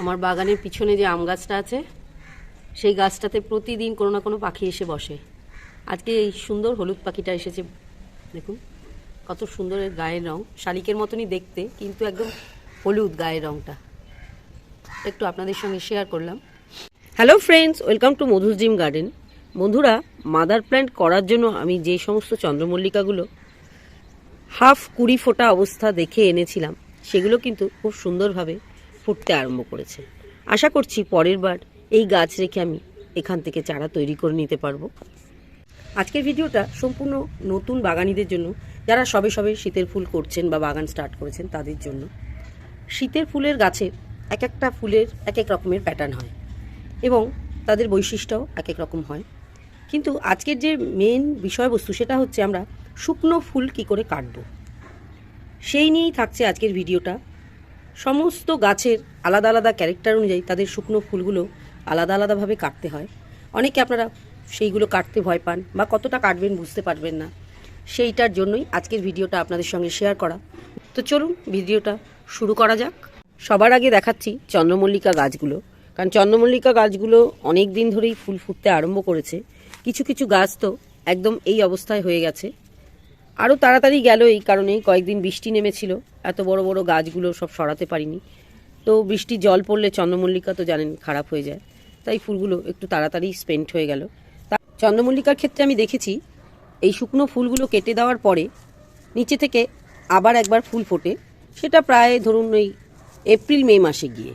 আমার বাগানের পিছনে যে আম গাছটা আছে, সেই গাছটাতে প্রতিদিন কোনো না কোনো পাখি এসে বসে। আজকে এই সুন্দর হলুদ পাখিটা এসেছে। দেখুন, কত সুন্দর গায়ের রং। শালিকের মতনই দেখতে, কিন্তু একদম হলুদ গায়ের রংটা। একটু আপনাদের সঙ্গে শেয়ার করলাম। Hello friends welcome to Madhur gym garden বন্ধুরা মাদার প্ল্যান্ট করার জন্য আমি যে সমস্ত চন্দ্রমল্লিকাগুলো হাফ কুড়ি ফোটা অবস্থা দেখে এনেছিলাম, সেগুলো কিন্তু খুব সুন্দরভাবে ফুটতে আরম্ভ করেছে। আশা করছি পরের বার এই গাছ রেখে আমি এখান থেকে চারা তৈরি করে নিতে পারব। আজকের ভিডিওটা সম্পূর্ণ নতুন বাগানিদের জন্য, যারা সবে সবে শীতের ফুল করছেন বা বাগান স্টার্ট করেছেন তাদের জন্য। শীতের ফুলের গাছের এক একটা ফুলের এক এক রকমের প্যাটার্ন হয় এবং তাদের বৈশিষ্ট্যও এক এক রকম হয়। কিন্তু আজকের যে মেন বিষয়বস্তু সেটা হচ্ছে আমরা শুকনো ফুল কি করে কাটবো? সেই নিয়েই থাকছে আজকের ভিডিওটা। সমস্ত গাছের আলাদা আলাদা ক্যারেক্টার অনুযায়ী তাদের শুকনো ফুলগুলো আলাদা আলাদাভাবে কাটতে হয়। অনেকে আপনারা সেইগুলো কাটতে ভয় পান বা কতটা কাটবেন বুঝতে পারবেন না। সেইটার জন্যই আজকের ভিডিওটা আপনাদের সঙ্গে শেয়ার করা। তো চলুন ভিডিওটা শুরু করা যাক। সবার আগে দেখাচ্ছি চন্দ্রমল্লিকা গাছগুলো। কারণ চন্দ্রমল্লিকা গাছগুলো অনেক দিন ধরেই ফুল ফুটতে আরম্ভ করেছে। কিছু কিছু গাছ তো একদম এই অবস্থায় হয়ে গেছে। আরও তাড়াতাড়ি গেল এই কারণে কয়েকদিন বৃষ্টি নেমেছিল। এত বড় বড় গাছগুলো সব সরাতে পারিনি। তো বৃষ্টি জল পড়লে চন্দ্রমল্লিকা তো জানেন খারাপ হয়ে যায়। তাই ফুলগুলো একটু তাড়াতাড়ি স্পেন্ট হয়ে গেল। তা চন্দ্রমল্লিকার ক্ষেত্রে আমি দেখেছি, এই শুকনো ফুলগুলো কেটে দেওয়ার পরে নিচে থেকে আবার একবার ফুল ফোটে। সেটা প্রায় ধরুন ওই এপ্রিল, মে মাসে গিয়ে।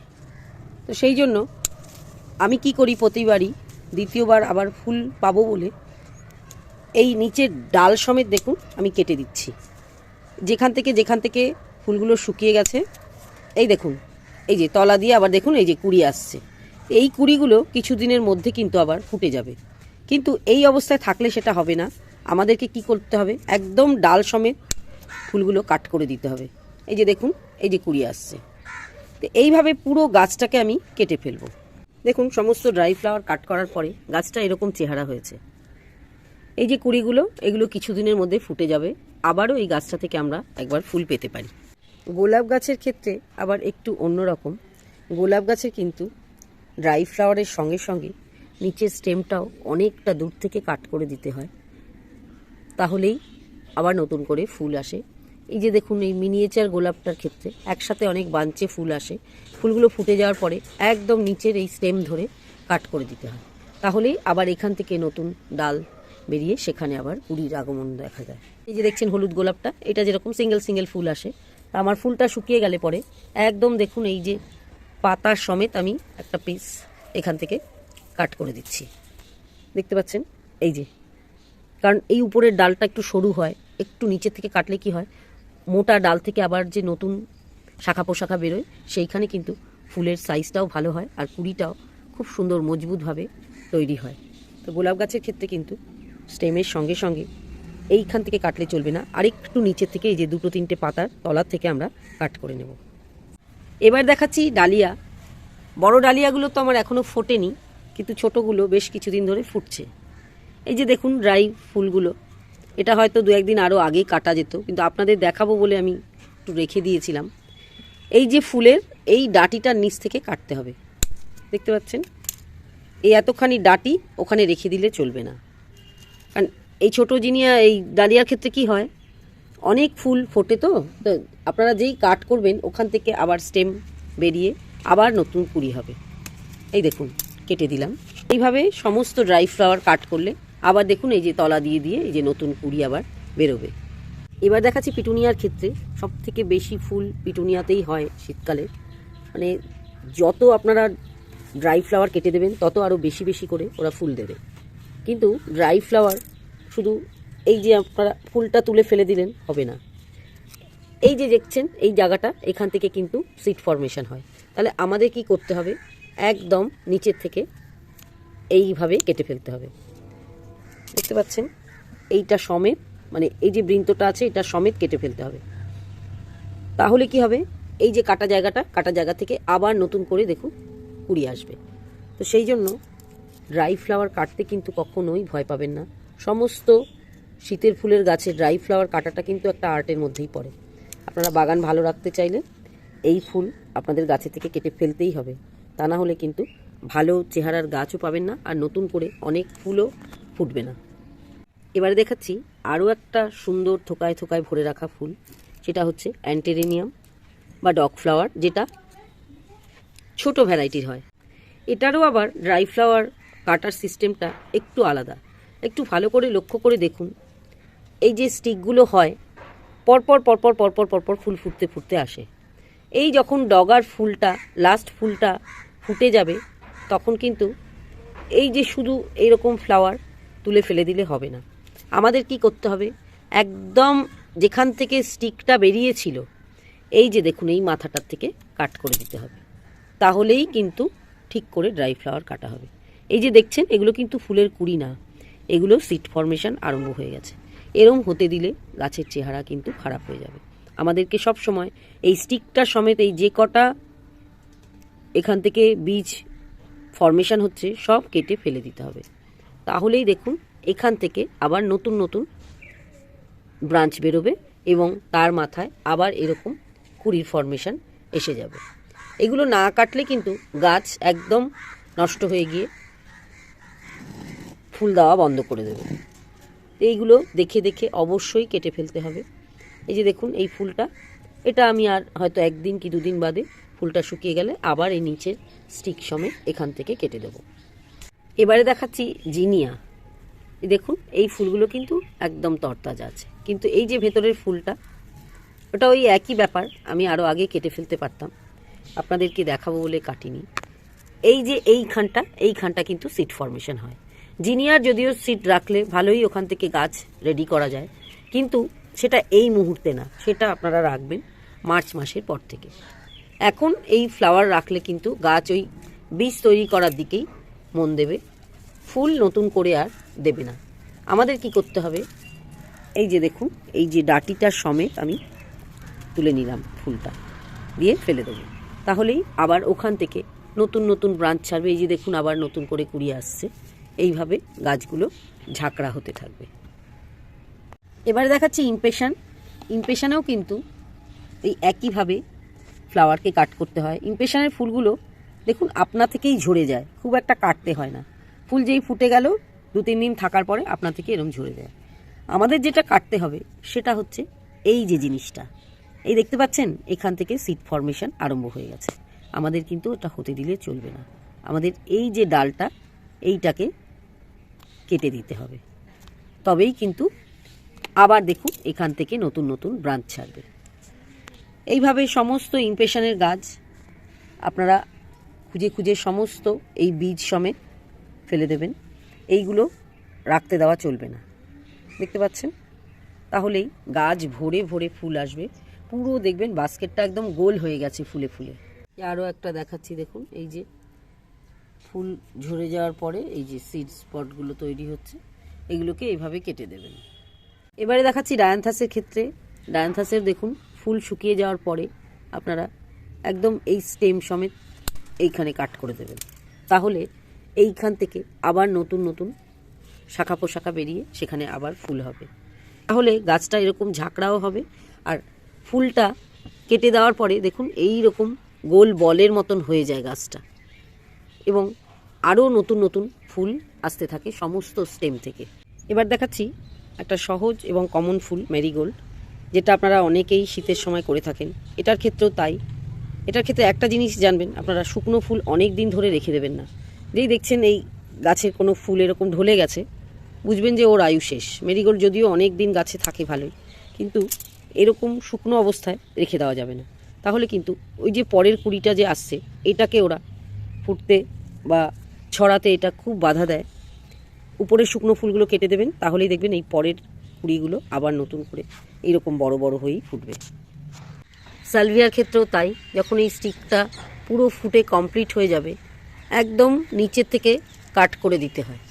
তো সেই জন্য আমি কি করি প্রতিবারই দ্বিতীয়বার আবার ফুল পাবো বলে, এই নিচের ডাল সমেত দেখুন আমি কেটে দিচ্ছি। যেখান থেকে যেখান থেকে ফুলগুলো শুকিয়ে গেছে। এই দেখুন, এই যে তলা দিয়ে আবার দেখুন, এই যে কুড়ি আসছে। এই কুড়িগুলো কিছুদিনের মধ্যে কিন্তু আবার ফুটে যাবে। কিন্তু এই অবস্থায় থাকলে সেটা হবে না। আমাদেরকে কি করতে হবে? একদম ডাল সমেত ফুলগুলো কাট করে দিতে হবে। এই যে দেখুন, এই যে কুড়ি আসছে। তো এইভাবে পুরো গাছটাকে আমি কেটে ফেলব। দেখুন, সমস্ত ড্রাই ফ্লাওয়ার কাট করার পরে গাছটা এরকম চেহারা হয়েছে। এই যে কুড়িগুলো, এগুলো কিছুদিনের মধ্যে ফুটে যাবে। আবারও এই গাছটা থেকে আমরা একবার ফুল পেতে পারি। গোলাপ গাছের ক্ষেত্রে আবার একটু অন্যরকম গোলাপ গাছে কিন্তু ড্রাই ফ্লাওয়ারের সঙ্গে সঙ্গে নিচের স্টেমটাও অনেকটা দূর থেকে কাট করে দিতে হয়। তাহলেই আবার নতুন করে ফুল আসে। এই যে দেখুন, এই মিনিয়েচার গোলাপটার ক্ষেত্রে একসাথে অনেক বাঞ্চে ফুল আসে। ফুলগুলো ফুটে যাওয়ার পরে একদম নিচের এই স্টেম ধরে কাট করে দিতে হয়। তাহলেই আবার এখান থেকে নতুন ডাল বেরিয়ে সেখানে আবার কুড়ির আগমন দেখা যায়। এই যে দেখছেন হলুদ গোলাপটা, এটা যেরকম সিঙ্গেল সিঙ্গেল ফুল আসে আমার ফুলটা শুকিয়ে গেলে পরে। একদম দেখুন এই যে পাতার সমেত আমি একটা পিস এখান থেকে কাট করে দিচ্ছি। দেখতে পাচ্ছেন? এই যে। কারণ এই উপরের ডালটা একটু সরু হয়, একটু নিচে থেকে কাটলে কি হয়, মোটা ডাল থেকে আবার যে নতুন শাখা পোশাখা বেরোয়, সেইখানে কিন্তু ফুলের সাইজটাও ভালো হয় আর কুড়িটাও খুব সুন্দর মজবুতভাবে তৈরি হয়। তো গোলাপ গাছের ক্ষেত্রে কিন্তু স্টেমের সঙ্গে সঙ্গে এইখান থেকে কাটলে চলবে না। আরেকটু নিচের থেকে এই যে দুটো তিনটে পাতার তলার থেকে আমরা কাট করে নেব। এবার দেখাচ্ছি ডালিয়া। বড় ডালিয়াগুলো তো আমার এখনও ফোটেনি, কিন্তু ছোটোগুলো বেশ কিছুদিন ধরে ফুটছে। এই যে দেখুন ড্রাই ফুলগুলো। এটা হয়তো দু একদিন আরও আগেই কাটা যেত, কিন্তু আপনাদের দেখাবো বলে আমি একটু রেখে দিয়েছিলাম। এই যে ফুলের এই ডাটিটার নিচ থেকে কাটতে হবে। দেখতে পাচ্ছেন? এই এতখানি ডাটি ওখানে রেখে দিলে চলবে না। কারণ এই ছোটো জিনিয়া, এই ডালিয়ার ক্ষেত্রে কি হয়? অনেক ফুল ফোটে তো? তো আপনারা যেই কাট করবেন, ওখান থেকে আবার স্টেম বেরিয়ে আবার নতুন কুড়ি হবে। এই দেখুন, কেটে দিলাম। এইভাবে সমস্ত ড্রাই ফ্লাওয়ার কাট করলে আবার দেখুন এই যে তলা দিয়ে দিয়ে এই যে নতুন কুড়ি আবার বেরোবে। এবার দেখাচ্ছি পিটুনিয়ার ক্ষেত্রে সব থেকে বেশি ফুল পিটুনিয়াতেই হয় শীতকালে। মানে যত আপনারা ড্রাই ফ্লাওয়ার কেটে দেবেন, তত আরও বেশি বেশি করে ওরা ফুল দেবে। কিন্তু ড্রাই ফ্লাওয়ার শুধু এই যে আপনারা ফুলটা তুলে ফেলে দিলেন, হবে না। এই যে দেখছেন, এই জায়গাটা, এখান থেকে কিন্তু সিট ফরমেশন হয়। তাহলে আমাদের কি করতে হবে? একদম নিচের থেকে এইভাবে কেটে ফেলতে হবে। দেখতে পাচ্ছেন? এইটা সমেত মানে এই যে বৃন্তটা আছে, এটা সমেত কেটে ফেলতে হবে। তাহলে কি হবে? এই যে কাটা জায়গাটা, কাটা জায়গা থেকে আবার নতুন করে দেখুন কুড়ি আসবে। তো সেই জন্য ড্রাই ফ্লাওয়ার কাটতে কিন্তু কখনোই ভয় পাবেন না। সমস্ত শীতের ফুলের গাছে ড্রাই ফ্লাওয়ার কাটাটা কিন্তু একটা আর্টের মধ্যেই পড়ে। আপনারা বাগান ভালো রাখতে চাইলে এই ফুল আপনাদের গাছে থেকে কেটে ফেলতেই হবে। তা না হলে কিন্তু ভালো চেহারার গাছও পাবেন না আর নতুন করে অনেক ফুলও ফুটবে না। এবারে দেখাচ্ছি আরও একটা সুন্দর থোকায় থোকায় ভরে রাখা ফুল। সেটা হচ্ছে অ্যান্টেরেনিয়াম বা ডগ ফ্লাওয়ার, যেটা ছোট ভ্যারাইটির হয়। এটারও আবার ড্রাই ফ্লাওয়ার কাটার সিস্টেমটা একটু আলাদা। একটু ভালো করে লক্ষ্য করে দেখুন। এই যে স্টিকগুলো হয়, পরপর পরপর পরপর পরপর ফুল ফুটতে ফুটতে আসে। এই যখন ডগার ফুলটা লাস্ট ফুলটা ফুটে যাবে, তখন কিন্তু এই যে শুধু এইরকম ফ্লাওয়ার তুলে ফেলে দিলে হবে না। আমাদের কি করতে হবে? একদম যেখান থেকে স্টিকটা বেরিয়েছিল, এই যে দেখুন, এই মাথাটার থেকে কাট করে দিতে হবে। তাহলেই কিন্তু ঠিক করে ড্রাই ফ্লাওয়ার কাটা হবে। এই যে দেখছেন, এগুলো কিন্তু ফুলের কুড়ি না। এগুলো সিট ফর্মেশন আরম্ভ হয়ে গেছে। এরম হতে দিলে গাছের চেহারা কিন্তু খারাপ হয়ে যাবে। আমাদেরকে সব সময় এই স্টিকটা সমেত এই যে কটা এখান থেকে বীজ ফর্মেশন হচ্ছে সব কেটে ফেলে দিতে হবে। তাহলেই দেখুন এখান থেকে আবার নতুন নতুন ব্রাঞ্চ বেরোবে এবং তার মাথায় আবার এরকম কুড়ির ফর্মেশন এসে যাবে। এগুলো না কাটলে কিন্তু গাছ একদম নষ্ট হয়ে গিয়ে ফুল দেওয়া বন্ধ করে দেবে। এইগুলো দেখে দেখে অবশ্যই কেটে ফেলতে হবে। এই যে দেখুন, এই ফুলটা, এটা আমি আর হয়তো একদিন কি দুদিন বাদে ফুলটা শুকিয়ে গেলে আবার এই নিচের স্টিক সমেত এখান থেকে কেটে দেবো। এবারে দেখাচ্ছি জিনিয়া। দেখুন, এই ফুলগুলো কিন্তু একদম তরতাজা আছে। কিন্তু এই যে ভেতরের ফুলটা, ওটা ওই একই ব্যাপার, আমি আরও আগে কেটে ফেলতে পারতাম। আপনাদেরকে দেখাবো বলে কাটিনি। এই যে এইখানটা এইখানটা কিন্তু সিট ফর্মেশন হয়। জিনিয়ার যদিও সিট রাখলে ভালোই ওখান থেকে গাছ রেডি করা যায়, কিন্তু সেটা এই মুহূর্তে না, সেটা আপনারা রাখবেন মার্চ মাসের পর থেকে। এখন এই ফ্লাওয়ার রাখলে কিন্তু গাছ ওই বীজ তৈরি করার দিকেই মন দেবে, ফুল নতুন করে আর দেবে না। আমাদের কি করতে হবে? এই যে দেখুন, এই যে ডাটিটার সমেত আমি তুলে নিলাম ফুলটা, দিয়ে ফেলে দেবো। তাহলেই আবার ওখান থেকে নতুন নতুন ব্রাঞ্চ ছাড়বে, এই যে দেখুন আবার নতুন করে কুড়িয়ে আসছে। এইভাবে গাছগুলো ঝাঁকড়া হতে থাকবে। এবারে দেখাচ্ছি ইমপেশন ইমপেশনেও কিন্তু এই একইভাবে ফ্লাওয়ারকে কাট করতে হয়। ইমপেশনের ফুলগুলো দেখুন আপনা থেকেই ঝরে যায়, খুব একটা কাটতে হয় না। ফুল যেই ফুটে গেল, দু তিন দিন থাকার পরে আপনা থেকে এরম ঝরে যায়। আমাদের যেটা কাটতে হবে সেটা হচ্ছে এই যে জিনিসটা। এই দেখতে পাচ্ছেন, এখান থেকে সিট ফর্মেশন আরম্ভ হয়ে গেছে। আমাদের কিন্তু ওটা হতে দিলে চলবে না। আমাদের এই যে ডালটা, এইটাকে কেটে দিতে হবে। তবেই কিন্তু আবার দেখুন এখান থেকে নতুন নতুন ব্রাঞ্চ ছাড়বে। এইভাবে সমস্ত ইমপ্রেশনের গাছ আপনারা খুঁজে খুঁজে সমস্ত এই বীজ সমেত ফেলে দেবেন। এইগুলো রাখতে দেওয়া চলবে না। দেখতে পাচ্ছেন? তাহলেই গাছ ভরে ভরে ফুল আসবে। পুরো দেখবেন বাস্কেটটা একদম গোল হয়ে গেছে ফুলে ফুলে। আরও একটা দেখাচ্ছি দেখুন, এই যে ফুল ঝরে যাওয়ার পরে এই যে সিড স্পটগুলো তৈরি হচ্ছে, এগুলোকে এইভাবে কেটে দেবেন। এবারে দেখাচ্ছি ডায়ান্থাসের ক্ষেত্রে। ডায়ান্থাসের দেখুন, ফুল শুকিয়ে যাওয়ার পরে আপনারা একদম এই স্টেম সমেত এইখানে কাট করে দেবেন। তাহলে এইখান থেকে আবার নতুন নতুন শাখা পোশাখা বেরিয়ে সেখানে আবার ফুল হবে। তাহলে গাছটা এরকম ঝাঁকড়াও হবে। আর ফুলটা কেটে দেওয়ার পরে দেখুন এই রকম গোল বলের মতন হয়ে যায় গাছটা। এবং আরও নতুন নতুন ফুল আসতে থাকে সমস্ত স্টেম থেকে। এবার দেখাচ্ছি একটা সহজ এবং কমন ফুল ম্যারিগোল্ড যেটা আপনারা অনেকেই শীতের সময় করে থাকেন। এটার ক্ষেত্রেও তাই। এটার ক্ষেত্রে একটা জিনিস জানবেন, আপনারা শুকনো ফুল অনেক দিন ধরে রেখে দেবেন না। যেই দেখছেন এই গাছের কোনো ফুল এরকম ঢলে গেছে, বুঝবেন যে ওর আয়ু শেষ। মেরিগোল্ড যদিও অনেক দিন গাছে থাকে ভালোই, কিন্তু এরকম শুকনো অবস্থায় রেখে দেওয়া যাবে না। তাহলে কিন্তু ওই যে পরের কুড়িটা যে আসছে, এটাকে ওরা ফুটতে বা ছড়াতে এটা খুব বাধা দেয়। উপরের শুকনো ফুলগুলো কেটে দেবেন, তাহলেই দেখবেন এই পরের কুড়িগুলো আবার নতুন করে এইরকম বড় বড় হয়েই ফুটবে। সালভিয়ার ক্ষেত্রেও তাই, যখন এই স্টিকটা পুরো ফুটে কমপ্লিট হয়ে যাবে, একদম নিচের থেকে কাট করে দিতে হয়।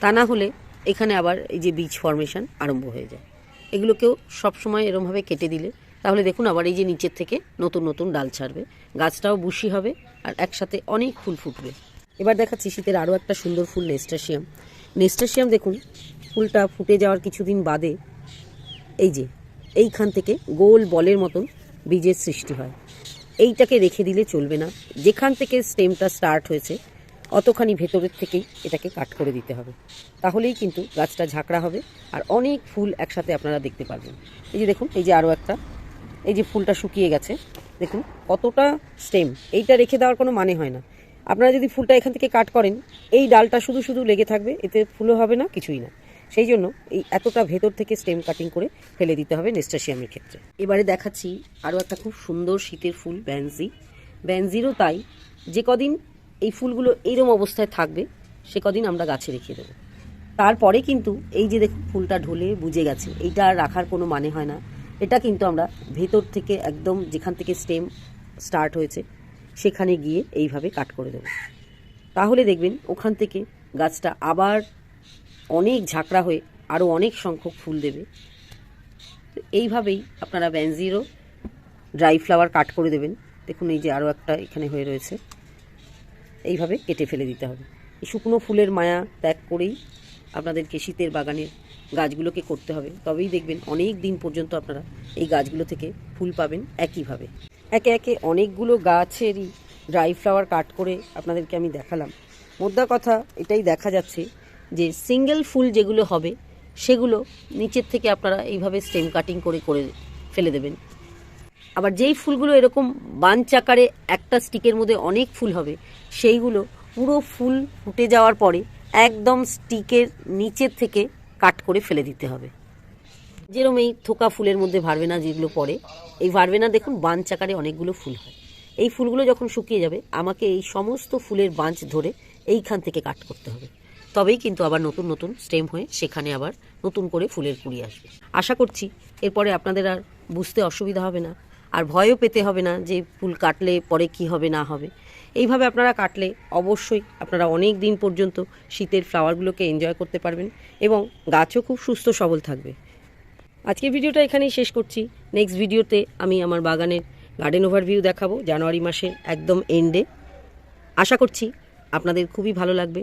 তা না হলে এখানে আবার এই যে বীজ ফর্মেশন আরম্ভ হয়ে যায়। এগুলোকেও সবসময় এরমভাবে কেটে দিলে, তাহলে দেখুন আবার এই যে নিচের থেকে নতুন নতুন ডাল ছাড়বে। গাছটাও বুশি হবে আর একসাথে অনেক ফুল ফুটবে। এবার দেখাচ্ছি শীতের আরও একটা সুন্দর ফুল নেস্টাশিয়াম নেস্টাশিয়াম দেখুন, ফুলটা ফুটে যাওয়ার কিছুদিন বাদে এই যে, এইখান থেকে গোল বলের মতন বীজের সৃষ্টি হয়। এইটাকে রেখে দিলে চলবে না। যেখান থেকে স্টেমটা স্টার্ট হয়েছে, অতখানি ভেতরের থেকেই এটাকে কাট করে দিতে হবে। তাহলেই কিন্তু গাছটা ঝাঁকড়া হবে আর অনেক ফুল একসাথে আপনারা দেখতে পারবেন। এই যে দেখুন, এই যে আরও একটা, এই যে ফুলটা শুকিয়ে গেছে, দেখুন কতটা স্টেম। এইটা রেখে দেওয়ার কোনো মানে হয় না। আপনারা যদি ফুলটা এখান থেকে কাট করেন, এই ডালটা শুধু শুধু লেগে থাকবে, এতে ফুলও হবে না, কিছুই না। সেই জন্য এই এতটা ভেতর থেকে স্টেম কাটিং করে ফেলে দিতে হবে নেস্টাশিয়ামের ক্ষেত্রে। এবারে দেখাচ্ছি আরও একটা খুব সুন্দর শীতের ফুল, ব্যানজি। ব্যানজিরও তাই, যে কদিন এই ফুলগুলো এইরকম অবস্থায় থাকবে, সে কদিন আমরা গাছে রেখে দেবো। তারপরে কিন্তু এই যে দেখুন ফুলটা ঢলে বুঝে গেছে, এইটা রাখার কোনো মানে হয় না। এটা কিন্তু আমরা ভেতর থেকে একদম যেখান থেকে স্টেম স্টার্ট হয়েছে সেখানে গিয়ে এইভাবে কাট করে দেবো। তাহলে দেখবেন ওখান থেকে গাছটা আবার অনেক ঝাঁকড়া হয়ে আরও অনেক সংখ্যক ফুল দেবে। তো এইভাবেই আপনারা ব্যানজিরও ড্রাই ফ্লাওয়ার কাট করে দেবেন। দেখুন এই যে আরও একটা এখানে হয়ে রয়েছে। এইভাবে কেটে ফেলে দিতে হবে। এই শুকনো ফুলের মায়া ত্যাগ করেই আপনাদেরকে শীতের বাগানের গাছগুলোকে করতে হবে। তবেই দেখবেন অনেক দিন পর্যন্ত আপনারা এই গাছগুলো থেকে ফুল পাবেন একইভাবে। একে একে অনেকগুলো গাছেরই ড্রাই ফ্লাওয়ার কাট করে আপনাদেরকে আমি দেখালাম। মোদ্দা কথা এটাই দেখা যাচ্ছে যে সিঙ্গেল ফুল যেগুলো হবে, সেগুলো নিচের থেকে আপনারা এইভাবে স্টেম কাটিং করে করে ফেলে দেবেন। আবার যেই ফুলগুলো এরকম বাঞ্চ আকারে একটা স্টিকের মধ্যে অনেক ফুল হবে, সেইগুলো পুরো ফুল ফুটে যাওয়ার পরে একদম স্টিকের নিচের থেকে কাট করে ফেলে দিতে হবে। যেরকম এই থোকা ফুলের মধ্যে ভারবেনা যেগুলো পড়ে, এই ভারবেনা দেখুন বাঞ্চ আকারে অনেকগুলো ফুল হয়। এই ফুলগুলো যখন শুকিয়ে যাবে, আমাকে এই সমস্ত ফুলের বাঞ্চ ধরে এইখান থেকে কাট করতে হবে। তবেই কিন্তু আবার নতুন নতুন স্টেম হয়ে সেখানে আবার নতুন করে ফুলের কুড়ি আসবে। আশা করছি এরপরে আপনাদের আর বুঝতে অসুবিধা হবে না, আর ভয়ও পেতে হবে না যে ফুল কাটলে পরে কি হবে, না হবে। এইভাবে আপনারা কাটলে অবশ্যই আপনারা অনেক দিন পর্যন্ত শীতের ফ্লাওয়ারগুলোকে এনজয় করতে পারবেন এবং গাছও খুব সুস্থ সবল থাকবে। আজকের ভিডিওটা এখানেই শেষ করছি। নেক্সট ভিডিওতে আমি আমার বাগানের গার্ডেন ওভারভিউ দেখাবো, জানুয়ারি মাসের একদম এন্ডে আশা করছি আপনাদের খুবই ভালো লাগবে।